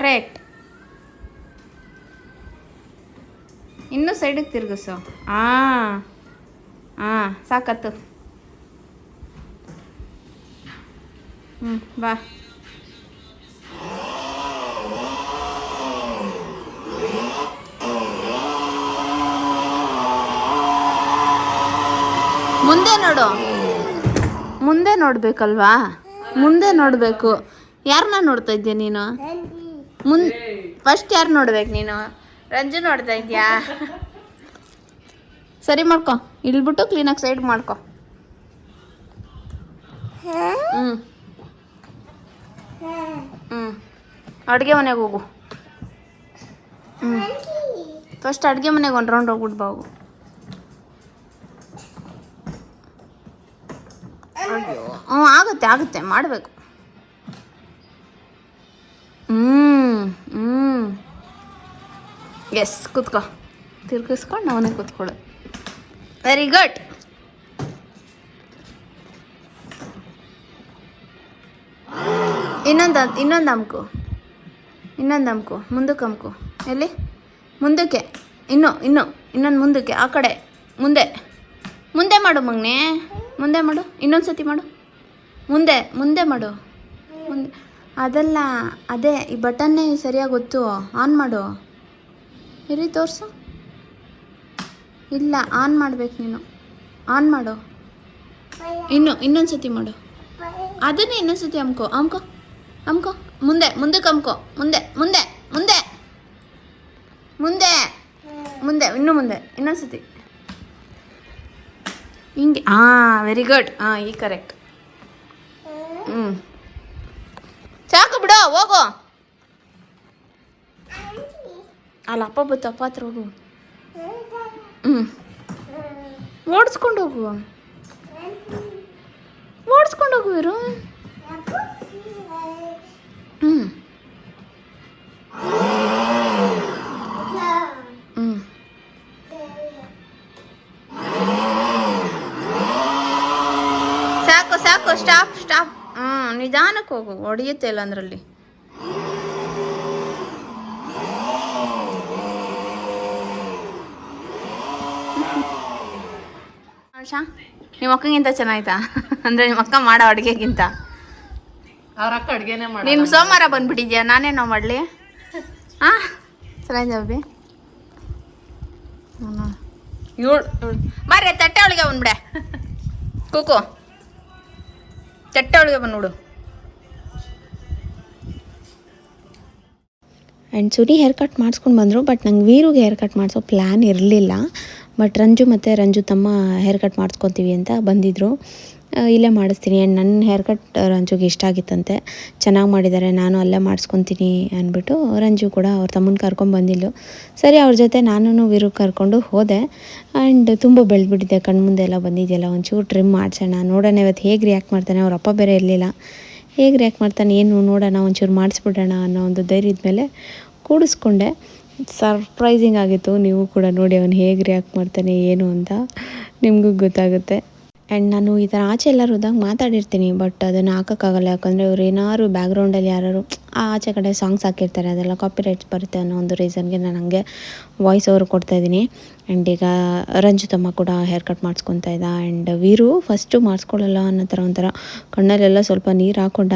ಕರೆಕ್ಟ್. ಇನ್ನೂ ಸೈಡಿಗೆ ತಿರುಗಿಸು. ಹಾಂ ಹಾಂ ಸಾಕತ್ತು. ಹ್ಞೂ ಬಾ. ಮುಂದೆ ನೋಡು. ಮುಂದೆ ನೋಡ್ಬೇಕಲ್ವಾ? ಮುಂದೆ ನೋಡಬೇಕು. ಯಾರನ್ನ ನೋಡ್ತಾ ಇದ್ದೀಯ ನೀನು? ಮುನ್ ಫಸ್ಟ್ ಯಾರು ನೋಡ್ಬೇಕು ನೀನು? ರಂಜು ನೋಡ್ತಾ ಇದ್ಯಾ? ಸರಿ ಮಾಡ್ಕೊ. ಇಳ್ಬಿಟ್ಟು ಕ್ಲೀನಾಗಿ ಸೈಡ್ ಮಾಡ್ಕೊ. ಹ್ಞೂ ಹ್ಞೂ ಅಡುಗೆ ಮನೆಗೆ ಹೋಗು. ಹ್ಞೂ ಫಸ್ಟ್ ಅಡುಗೆ ಮನೆಗೆ ಒಂದು ರೌಂಡ್ ಹೋಗ್ಬಿಟ್ಟು ಬಾವು ಅಯ್ಯೋ ಹ್ಞೂ ಆಗುತ್ತೆ ಆಗುತ್ತೆ. ಮಾಡಬೇಕು. ಎಸ್ ಕೂತ್ಕೋ. ತಿರ್ಗಿಸ್ಕೊಂಡು ನಾವನ್ನೇ ಕೂತ್ಕೊಳ್ಳು ವೆರಿ ಗುಡ್ ಇನ್ನೊಂದು ಇನ್ನೊಂದು ಅಮ್ಕು ಇನ್ನೊಂದು ಅಮ್ಕು ಮುಂದಕ್ಕೆ ಅಮ್ಕು ಎಲ್ಲಿ? ಮುಂದಕ್ಕೆ. ಇನ್ನು ಇನ್ನು. ಇನ್ನೊಂದು ಮುಂದಕ್ಕೆ. ಆ ಕಡೆ. ಮುಂದೆ. ಮುಂದೆ ಮಾಡು ಮಗ್ನೆ. ಮುಂದೆ ಮಾಡು. ಇನ್ನೊಂದು ಸತಿ ಮಾಡು. ಮುಂದೆ ಮುಂದೆ ಮಾಡು. ಮುಂದೆ. ಅದಲ್ಲ, ಅದೇ ಈ ಬಟನ್ನೇ ಸರಿಯಾಗಿ ಗೊತ್ತು ಆನ್ ಮಾಡು. ಇರಿ ತೋರಿಸು? ಇಲ್ಲ, ಆನ್ ಮಾಡ್ಬೇಕು ನೀನು. ಆನ್ ಮಾಡು. ಇನ್ನು ಇನ್ನೊಂದು ಸತಿ ಮಾಡು. ಅದನ್ನೇ ಇನ್ನೊಂದು ಸತಿ ಅಮ್ಕೋ ಅಮ್ಕೋ ಅಮ್ಕೋ. ಮುಂದೆ ಮುಂದಕ್ಕೆ ಅಮ್ಕೋ ಮುಂದೆ ಮುಂದೆ ಮುಂದೆ. ಮುಂದೆ ಮುಂದೆ, ಇನ್ನು ಮುಂದೆ ಇನ್ನೊಂದು ಸತಿ ಹಿಂಗೆ ಹಾಂ ವೆರಿ ಗುಡ್ ಹಾಂ ಈ ಕರೆಕ್ಟ್ ಅಲ್ಲ ಅಪ್ಪ ಬತ್ತು ಹತ್ರ ಹೋಗು ಹ್ಞೂ ಓಡಿಸ್ಕೊಂಡು ಹೋಗು ಓಡಿಸ್ಕೊಂಡು ಹೋಗು ಇವರು ಹ್ಞೂ ಹ್ಞೂ ಸಾಕು ಸಾಕು ಸ್ಟಾಪ್ ಸ್ಟಾಪ್ ಹ್ಞೂ ನಿಧಾನಕ್ಕೆ ಹೋಗು ಹೊಡೆಯುತ್ತೆ ಇಲ್ಲ ಅಂದ್ರಲ್ಲಿ. ಆಶಾ ನಿಮ್ಮ ಅಕ್ಕಗಿಂತ ಚೆನ್ನಾಯ್ತಾ? ಅಂದ್ರೆ ನಿಮ್ಮ ಅಕ್ಕ ಮಾಡೋ ಅಡುಗೆಗಿಂತ? ಅವ್ರ ಅಕ್ಕ ಅಡ್ಗೆನೆ ಮಾಡ ನೀನು ಸೋಮವಾರ ಬಂದ್ಬಿಟ್ಟಿದ್ಯಾ? ನಾನೇನೋ ಮಾಡಲಿ? ಹಾಂ ಚೆನ್ನಾಗಿ ಏಳು ಮಾರ್ರೆ ತಟ್ಟೆ ಒಳಗೆ ಬಂದ್ಬಿಡೆ. ಕುಕು. ತಟ್ಟೆ ಒಳಗೆ ಬಂದ್ಬಿಡು ಆ್ಯಂಡ್ ಸುರಿ ಹೇರ್ ಕಟ್ ಮಾಡಿಸ್ಕೊಂಡು ಬಂದರು ಬಟ್ ನಂಗೆ ವೀರುಗೆ ಹೇರ್ ಕಟ್ ಮಾಡಿಸೋ ಪ್ಲ್ಯಾನ್ ಇರಲಿಲ್ಲ. ಬಟ್ ರಂಜು ಮತ್ತು ರಂಜು ತಮ್ಮ ಹೇರ್ ಕಟ್ ಮಾಡಿಸ್ಕೊತೀವಿ ಅಂತ ಬಂದಿದ್ದರು ಇಲ್ಲೇ ಮಾಡಿಸ್ತೀನಿ. ಆ್ಯಂಡ್ ನನ್ನ ಹೇರ್ ಕಟ್ ರಂಜುಗೆ ಇಷ್ಟ ಆಗಿತ್ತಂತೆ. ಚೆನ್ನಾಗಿ ಮಾಡಿದ್ದಾರೆ ನಾನು ಅಲ್ಲೇ ಮಾಡಿಸ್ಕೊತೀನಿ ಅಂದ್ಬಿಟ್ಟು ರಂಜು ಕೂಡ ಅವ್ರ ತಮ್ಮನ ಕರ್ಕೊಂಡು ಬಂದಿಲ್ಲು ಸರಿ, ಅವ್ರ ಜೊತೆ ನಾನು ವಿರು ಕರ್ಕೊಂಡು ಹೋದೆ. ಆ್ಯಂಡ್ ತುಂಬ ಬೆಳೆದ್ಬಿಟ್ಟಿದೆ ಕಣ್ಮುಂದೆ ಎಲ್ಲ ಬಂದಿದೆಯಲ್ಲ, ಒಂಚೂರು ಟ್ರಿಮ್ ಮಾಡಿಸೋಣ. ನೋಡೋಣ ಇವತ್ತು ಹೇಗೆ ರಿಯಾಕ್ಟ್ ಮಾಡ್ತಾನೆ, ಅವ್ರ ಅಪ್ಪ ಬೇರೆ ಇರಲಿಲ್ಲ. ಹೇಗೆ ರಿಯಾಕ್ಟ್ ಮಾಡ್ತಾನೆ, ಏನು ನೋಡೋಣ, ಒಂಚೂರು ಮಾಡಿಸ್ಬಿಡೋಣ ಅನ್ನೋ ಒಂದು ಧೈರ್ಯದ ಮೇಲೆ ಕೂಡಿಸ್ಕೊಂಡೆ. ಸರ್ಪ್ರೈಸಿಂಗ್ ಆಗಿತ್ತು. ನೀವು ಕೂಡ ನೋಡಿ ಅವನು ಹೇಗೆ ರಿಯಾಕ್ಟ್ ಮಾಡ್ತಾನೆ, ಏನು ಅಂತ. ನಿಮಗೂ ಗೊತ್ತಾಗುತ್ತೆ. ಆ್ಯಂಡ್ ನಾನು ಈ ಥರ ಆಚೆ ಎಲ್ಲರೂ ಹೋದಾಗ ಮಾತಾಡಿರ್ತೀನಿ ಬಟ್ ಅದನ್ನು ಹಾಕೋಕ್ಕಾಗಲ್ಲ. ಯಾಕಂದರೆ ಅವ್ರು ಏನಾದ್ರು ಬ್ಯಾಕ್ಗ್ರೌಂಡಲ್ಲಿ ಯಾರು ಆಚೆ ಕಡೆ ಸಾಂಗ್ಸ್ ಹಾಕಿರ್ತಾರೆ, ಅದೆಲ್ಲ ಕಾಪಿ ರೈಟ್ಸ್ ಬರುತ್ತೆ ಅನ್ನೋ ಒಂದು ರೀಸನ್ಗೆ ನಾನು ಹಂಗೆ ವಾಯ್ಸ್ ಓವರ್ ಕೊಡ್ತಾಯಿದ್ದೀನಿ ಆ್ಯಂಡ್ ಈಗ ರಂಜಿತಮ್ಮ ಕೂಡ ಹೇರ್ ಕಟ್ ಮಾಡಿಸ್ಕೊತಾ ಇದ್ದ. ಆ್ಯಂಡ್ ವೀರು ಫಸ್ಟು ಮಾಡಿಸ್ಕೊಳ್ಳಲ್ಲ ಅನ್ನೋ ಥರ ಒಂಥರ ಕಣ್ಣಲ್ಲೆಲ್ಲ ಸ್ವಲ್ಪ ನೀರು ಹಾಕೊಂಡ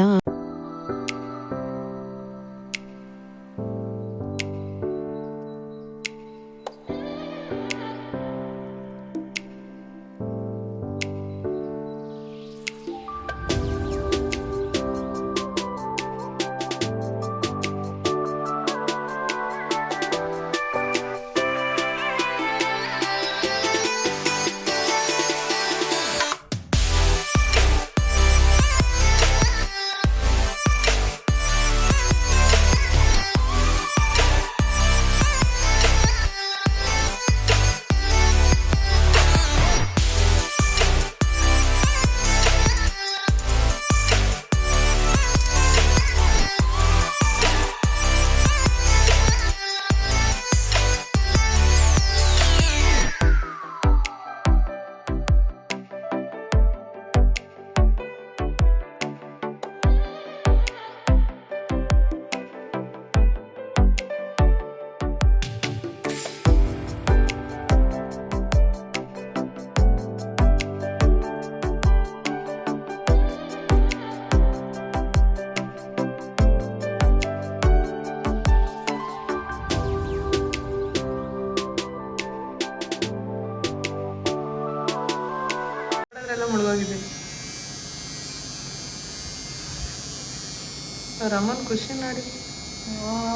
ರಮನ್ ಖುಷಿ ನೋಡಿ.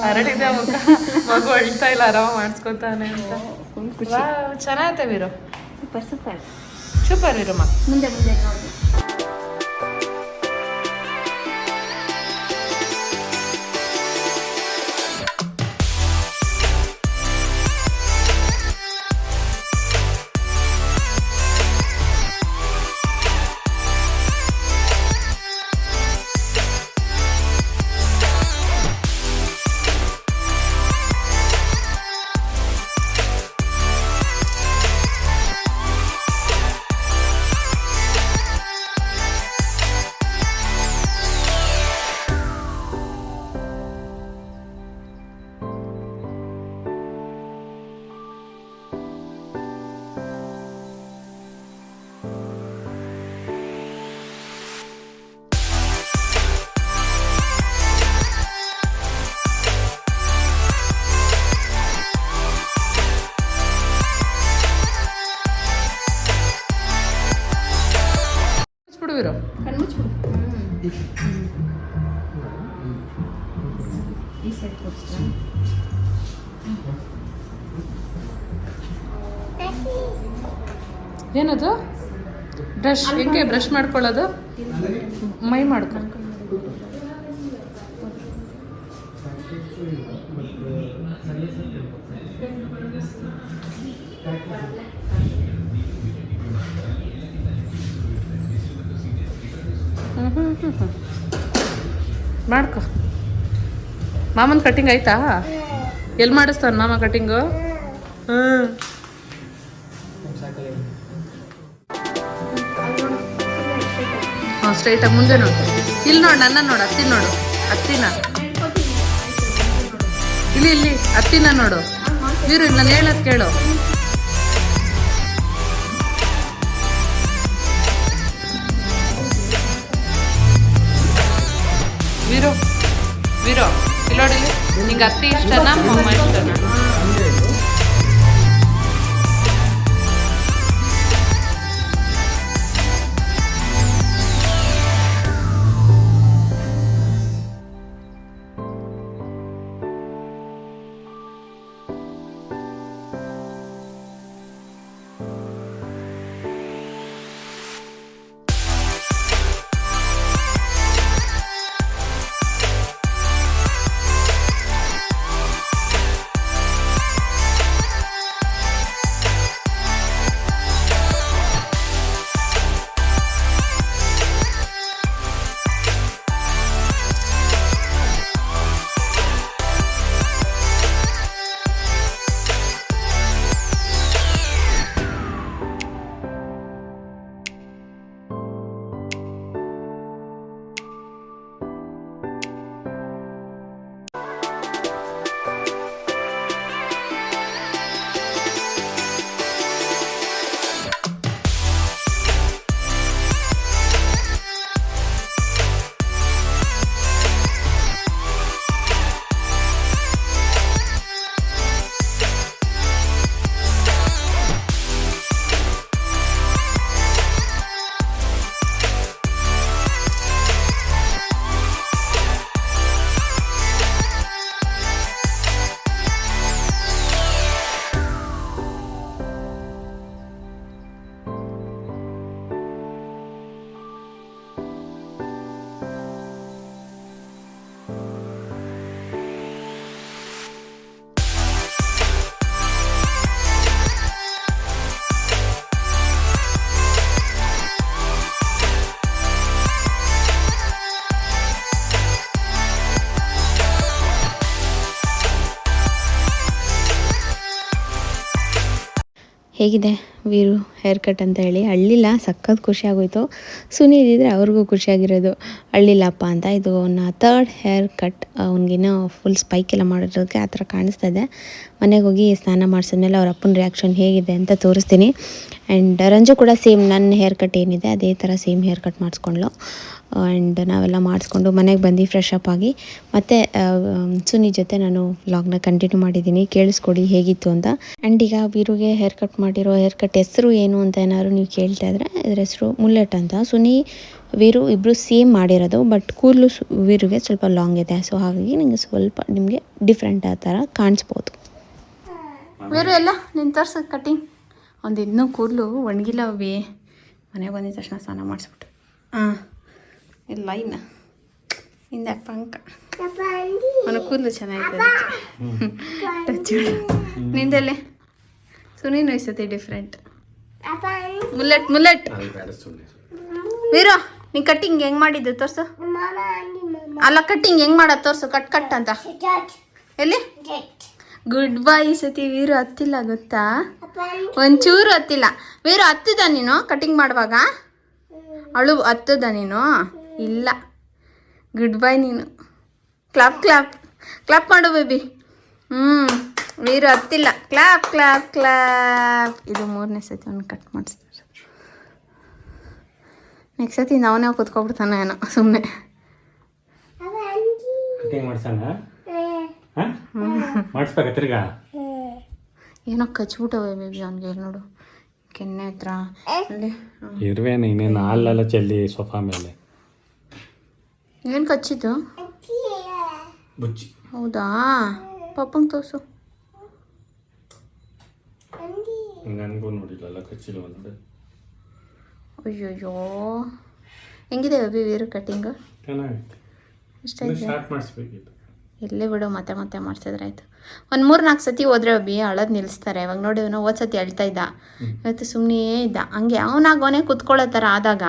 ಹರಡಿದೆ ಮುಖ. ಮಗು ಅಳ್ತಾ ಇಲ್ಲ ಆರಾಮ ಮಾಡಿಸ್ಕೊತಾನೆ ಅಂತ. ಚೆನ್ನಾಗೈತೆ Veeru. Super super. Super Veeramma. ಮುಂದೆ ಮುಂದೆ. ಏನದು? ಬ್ರಷ್ ಹೆಂಗೆ ಬ್ರಷ್ ಮಾಡ್ಕೊಳ್ಳೋದು? ಮೈ ಮಾಡ್ಕೊ. ಮಾಡ್ಕೊ. ಮಾಮನ್ ಕಟಿಂಗ್ ಆಯ್ತಾ? ಎಲ್ಲಿ ಮಾಡಿಸ್ತಾನ ಮಾಮ ಕಟಿಂಗು ಹ್ಞೂ ಹಾಂ ಸ್ಟ್ರೈಟಾಗಿ ಮುಂದೆ ನೋಡು. ಇಲ್ಲಿ ನೋಡು, ನನ್ನ ನೋಡು ಹತ್ತಿ ನೋಡು. ಅತ್ತಿನ. ಇಲ್ಲಿ ಇಲ್ಲಿ, ಅತ್ತಿನ ನೋಡು. ವೀರು ನಾನು ಹೇಳೋದು ಕೇಳು. ವೀರೋ ವೀರೋ, ಇಲ್ಲಿ ನೋಡಿ ನಿಂಗೆ ಅತ್ತಿ ಇಷ್ಟನಾ, ಮೊಮ್ಮ ಇಷ್ಟನಾ? ಹೇಗಿದೆ ವೀರು ಹೇರ್ ಕಟ್ ಅಂತ ಹೇಳಿ? ಅಳ್ಳಿಲ್ಲ, ಸಖತ್ ಖುಷಿ ಆಗೋಯ್ತು. ಸುನಿ ಇದ್ದಿದ್ರೆ ಅವ್ರಿಗೂ ಖುಷಿಯಾಗಿರೋದು ಅಳ್ಳಿಲ್ಲಪ್ಪ ಅಂತ. ಇದು ಅವನ ತರ್ಡ್ ಹೇರ್ ಕಟ್ ಅವ್ನಿಗಿನ್ನೂ ಫುಲ್ ಸ್ಪೈಕ್ ಎಲ್ಲ ಮಾಡಿರೋದಕ್ಕೆ ಆ ಥರ ಕಾಣಿಸ್ತಾ ಇದೆ. ಮನೆಗೆ ಹೋಗಿ ಸ್ನಾನ ಮಾಡಿಸಿದ್ಮೇಲೆ ಅವ್ರ ಅಪ್ಪನ ರಿಯಾಕ್ಷನ್ ಹೇಗಿದೆ ಅಂತ ತೋರಿಸ್ತೀನಿ. ಆ್ಯಂಡ್ ರಂಜು ಕೂಡ ಸೇಮ್ ನನ್ನ ಹೇರ್ ಕಟ್ ಏನಿದೆ, ಅದೇ ಥರ ಸೇಮ್ ಹೇರ್ ಕಟ್ ಮಾಡಿಸ್ಕೊಂಡ್ಲು. ಆ್ಯಂಡ್ ನಾವೆಲ್ಲ ಮಾಡಿಸ್ಕೊಂಡು ಮನೆಗೆ ಬಂದು ಫ್ರೆಶ್ ಅಪ್ ಆಗಿ ಮತ್ತು ಸುನಿ ಜೊತೆ ನಾನು ವ್ಲಾಗ್ನ ಕಂಟಿನ್ಯೂ ಮಾಡಿದ್ದೀನಿ. ಕೇಳಿಸ್ಕೊಡಿ ಹೇಗಿತ್ತು ಅಂತ. ಆ್ಯಂಡ್ ಈಗ ಬೀರುಗೆ ಹೇರ್ ಕಟ್ ಮಾಡಿರೋ ಹೇರ್ ಕಟ್ ಹೆಸರು ಏನು ಅಂತ ಏನಾದ್ರು ನೀವು ಕೇಳ್ತಾ ಇದ್ರೆ ಇದ್ರ ಹೆಸರು ಮುಲ್ಲೆಟ್ ಅಂತ. ಸುನಿ, ವೀರು ಇಬ್ಬರು ಸೇಮ್ ಮಾಡಿರೋದು ಬಟ್ ಕೂದಲು ವೀರುಗೆ ಸ್ವಲ್ಪ ಲಾಂಗ್ ಇದೆ. ಸೊ ಹಾಗಾಗಿ ನಿಮಗೆ ಸ್ವಲ್ಪ ನಿಮಗೆ ಡಿಫ್ರೆಂಟ್ ಆ ಥರ ಕಾಣಿಸ್ಬೋದು. ವೀರು ಎಲ್ಲ ನಿನ್ನ ತೋರ್ಸು ಕಟಿಂಗ್ ಒಂದು ಇನ್ನೂ ಕೂದಲು ಒಣಗಿಲ್ಲ ಅವಿ ಮನೆಗೆ ಬಂದಿದ್ದ ತಕ್ಷಣ ಸ್ನಾನ ಮಾಡಿಸ್ಬಿಟ್ಟು. ಹಾಂ ಇಲ್ಲ ಲೈನ್ ಹಿಂದೆ ಪಂಕ ಅವನ ಕೂದಲು ಚೆನ್ನಾಗಿದೆ ಟಚ್ ಸುನಿ ನೋಯ್ಸತಿ ಈ ಸತಿ ಡಿಫ್ರೆಂಟ್ ಮುಲ್ಲೆಟ್ ಮುಲ್ಲೆಟ್ ವೀರೋ ಬೇಡ ಸುಮ್ಮನೆ ವೀರು ನೀ ಕಟ್ಟಿಂಗ್ ಹೆಂಗ್ ಮಾಡಿದ್ದು ತೋರ್ಸು? ಅಲ್ಲ ಕಟ್ಟಿಂಗ್ ಹೆಂಗ್ ಮಾಡೋದು ತೋರ್ಸು? ಕಟ್ ಕಟ್ ಅಂತ. ಎಲ್ಲಿ? ಗುಡ್ ಬೈ ಈ ಸತಿ ವೀರು ಹತ್ತಿಲ್ಲ ಗೊತ್ತಾ? ಒಂಚೂರು ಹತ್ತಿಲ್ಲ. ವೀರು ಹತ್ತಿದ ನೀನು ಕಟಿಂಗ್ ಮಾಡುವಾಗ? ಅಳು ಹತ್ತದ ನೀನು? ಇಲ್ಲ. ಗುಡ್ ಬೈ ನೀನು. ಕ್ಲಾಪ್ ಕ್ಲಾಪ್ ಕ್ಲಾಪ್ ಮಾಡು ಬೇಬಿ ಹ್ಞೂ ನೀರು ಹತ್ತಿಲ್ಲ. ಕ್ಲಾಪ್ ಕ್ಲಾಪ್ ಕ್ಲಾಪ್ ಇದು ಮೂರನೇ ಸತಿ ಅವ್ನು ಕಟ್ ಮಾಡಿಸ್ತಾರೆ ನೆಕ್ಸ್ಟ್ ಸತಿ ನಾವನೇ ಕೂತ್ಕೊಬಿಡ್ತಾನೆ ಏನೋ ಸುಮ್ಮನೆ ಮಾಡಿಸ್ಬೇಕಾ ತಿರ್ಗಾ? ಏನೋ ಕಚ್ಬಿಟ್ಟವೆ ಬೇಬಿ ಅವ್ನಿಗೆ ನೋಡು. ಕೆನ್ನೆ ಹತ್ರ. ಅಲ್ಲಿ ಇರುವೇನು ಇನ್ನೇನು ಹಾಲೆಲ್ಲ ಚೆಲ್ಲಿ ಸೋಫಾ ಮೇಲೆ. ಏನು ಕಚ್ಚಿದ್ದು? ಬುಚ್ಚಿ ಹೌದಾ? ಪಪ್ಪಂಗೆ ತೋರಿಸು. ನನಗೂ ನೋಡಿಲ್ಲ ಕಚ್ಚಿಲ್ಲ ನೋಡಿ ಅಯ್ಯೋಯ್ಯೋ. ಹೆಂಗಿದೆ ಬೇಬಿ ವೀರು ಕಟ್ಟಿಂಗು ಇಷ್ಟ ಇಲ್ಲೇ ಬಿಡು ಮತ್ತೆ ಮತ್ತೆ ಮಾಡಿಸಿದ್ರೆ ಆಯಿತು. ಒಂದು ಮೂರು ನಾಲ್ಕು ಸತಿ ಹೋದ್ರೆ ಒಬ್ಬಿ ಅಳೋದು ನಿಲ್ಲಿಸ್ತಾರೆ ಇವಾಗ ನೋಡಿ ಹೋದ್ ಸತಿ ಅಳ್ತಾ ಇದ್ದ. ಇವತ್ತು ಸುಮ್ಮನೆ ಇದ್ದ. ಹಂಗೆ ಅವನಾಗ ಅವನೇ ಕುತ್ಕೊಳ್ಳೋ ಥರ ಆದಾಗ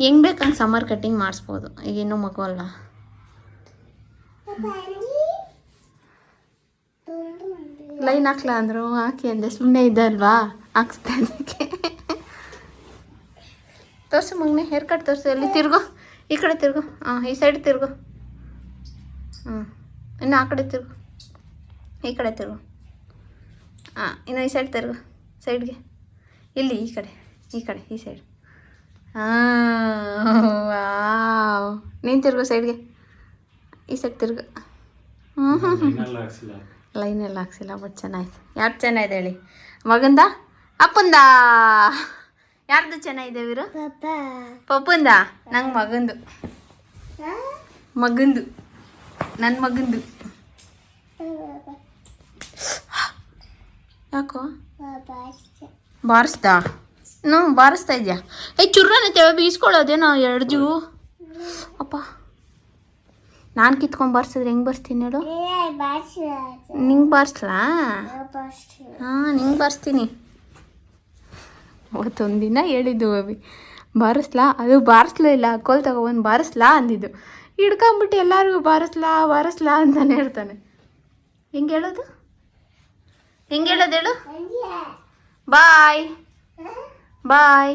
ಹೆಂಗ್ ಬೇಕು ಹಂಗೆ ಸಮ್ಮರ್ ಕಟ್ಟಿಂಗ್ ಮಾಡಿಸ್ಬೋದು. ಈಗ ಇನ್ನೂ ಮಗು ಅಲ್ಲ ಲೈನ್ ಹಾಕ್ಲಾ ಅಂದರು? ಹಾಕಿ ಅಂದೆ. ಸುಮ್ಮನೆ ಇದೆ ಅಲ್ವಾ? ಹಾಕ್ಸ್ತಾ ಇದಕ್ಕೆ ತೋರಿಸು ಮಗನೆ ಹೇರ್ ಕಟ್ ತೋರಿಸು. ಎಲ್ಲಿ ತಿರ್ಗು? ಈ ಕಡೆ ತಿರ್ಗು. ಹಾಂ ಈ ಸೈಡ್ ತಿರ್ಗು. ಹ್ಞೂ ಇನ್ನು ಆ ಕಡೆ ತಿರ್ಗು. ಈ ಕಡೆ ತಿರ್ಗು. ಹಾಂ ಇನ್ನು ಈ ಸೈಡ್ ತಿರ್ಗು. ಸೈಡ್ಗೆ ಇಲ್ಲಿ ಈ ಕಡೆ. ಈ ಕಡೆ. ಈ ಸೈಡ್ ಹಾಂ ವಾವ್. ನೀನು ತಿರ್ಗು ಸೈಡ್ಗೆ ಈ ಸೈಡ್ ತಿರ್ಗು. ಹ್ಞೂ ಹ್ಞೂ ಲೈನೆಲ್ಲ ಹಾಕ್ಸಿಲ್ಲ. ಬಟ್ ಚೆನ್ನಾಯ್ತು ಯಾರು ಚೆನ್ನಾಗಿದೆ ಹೇಳಿ? ಮಗಂದ? ಅಪ್ಪಂದ? ಯಾರ್ದು ಚೆನ್ನಾಗಿದೆ ವೀರು ಪಪ್ಪಂದ? ನಂಗೆ ಮಗಂದು. ಮಗಂದು. ನನ್ನ ಮಗಂದು. ಯಾಕೋ? ಬಾರಿಸ್ದಾ? ಹ್ಞೂ ಬಾರಿಸ್ತಾ ಇದೆಯಾ? ಏ ಚುರ್ರನೆ ತೆವೆ ಬೀಸ್ಕೊಳ್ಳೋದೇನೋ ಎರಡು ಜೂ ಅಪ್ಪ. ನಾನು ಕಿತ್ಕೊಂಡು ಬಾರಿಸಿದ್ರೆ ಹೆಂಗೆ ಬರ್ತೀನಿ ಹೇಳು? ನಿಂಗೆ ಬಾರಿಸ್ಲಾ? ಹಾಂ ನಿಂಗೆ ಬಾರಿಸ್ತೀನಿ. ಅವತ್ತೊಂದಿನ ಹೇಳಿದ್ದು ಅವಿ ಬಾರಿಸ್ಲಾ? ಅದು ಬಾರಿಸ್ಲಿಲ್ಲ ಕೋಲ್ ತಗೊಬಂದು ಬಾರಿಸ್ಲಾ ಅಂದಿದ್ದು. ಹಿಡ್ಕೊಂಬಿಟ್ಟು ಎಲ್ಲರಿಗೂ ಬಾರಿಸ್ಲಾ ಬಾರಿಸ್ಲಾ ಅಂತಾನೆ ಹೇಳ್ತಾನೆ. ಹೆಂಗೆ ಹೇಳೋದು? ಹೆಂಗೆ ಹೇಳೋದು ಹೇಳು? ಬಾಯ್. ಬಾಯ್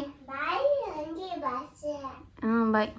ಹಾಂ ಬಾಯ್